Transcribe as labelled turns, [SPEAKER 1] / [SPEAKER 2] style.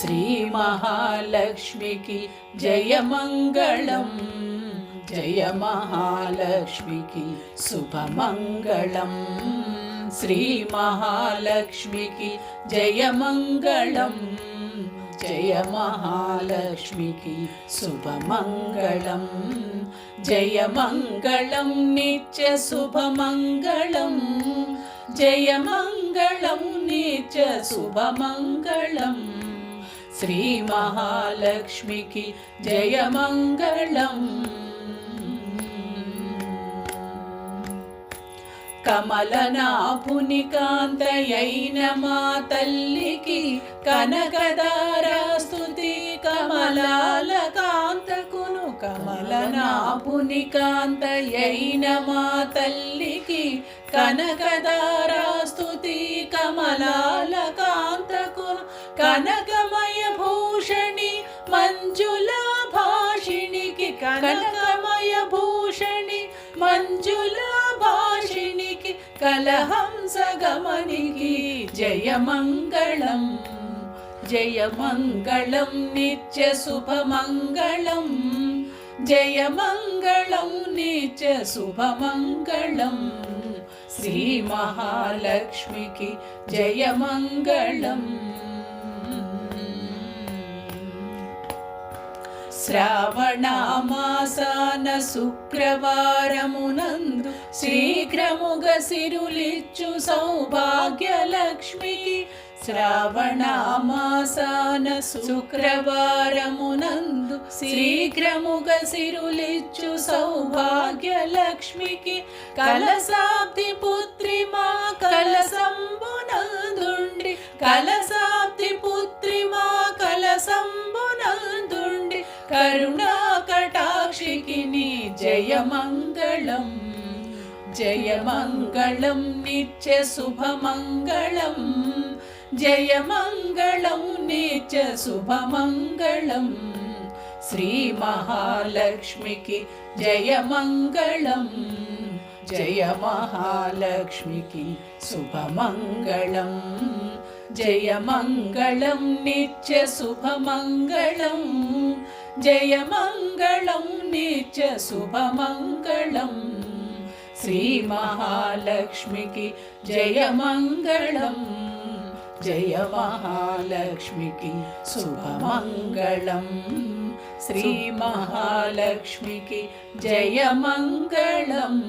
[SPEAKER 1] శ్రీ మహాలక్ష్మికి జయమంగళం జయ మహాలక్ష్మికి శుభమంగళం శ్రీ మహాలక్ష్మికి జయమంగళం జయ మహాలక్ష్మికి శుభమంగళం జయ మంగళం నిత్య శుభమంగళం జయ మంగళం నిత్య శుభమంగళం శ్రీ మహాలక్ష్మికి జయ మంగళం. కమలనాభుని కాంతయైన మా తల్లికి కనకదారాస్తుతి కమలాల కాంతకును కమలనాభుని కాంతయైన మా తల్లికి కనకదారాస్తుతి కమలాల కాంతకును కనకమయ మంజుల భాషిణికి కనకమయ భూషణి మంజుల భాషిణికి కలహంస గమనికి జయమంగళం జయమంగళం నిత్య శుభమంగళం జయమంగళం నిత్య శుభమంగళం శ్రీ మహాలక్ష్మికి జయమంగళం శ్రావణమాసాన శుక్రవారమునందు శీఘ్రముగ సిరులిచ్చు సౌభాగ్యలక్ష్మికి శ్రావణమాసాన శుక్రవారమునందు శీఘ్రముగ సిరులిచ్చు సౌభాగ్యలక్ష్మికి కలసాబ్ది పుత్రి మా కలసా కరుణా కటాక్షికి జయమంగళం. జయమంగళం నిత్య శుభమంగళం. జయమంగళం నిత్య శుభమంగళం. శ్రీ మహాలక్ష్మికి జయమంగళం. జయ మహాలక్ష్మికి శుభమంగళం. జయమంగళం నిత్య శుభమంగళం. जयमङ्गलं नीचुभमङ्गलम् श्रीमहालक्ष्मिके जय मङ्गलं जयमहालक्ष्मिके शुभमङ्गलम् श्रीमहालक्ष्मिके जयमङ्गलम्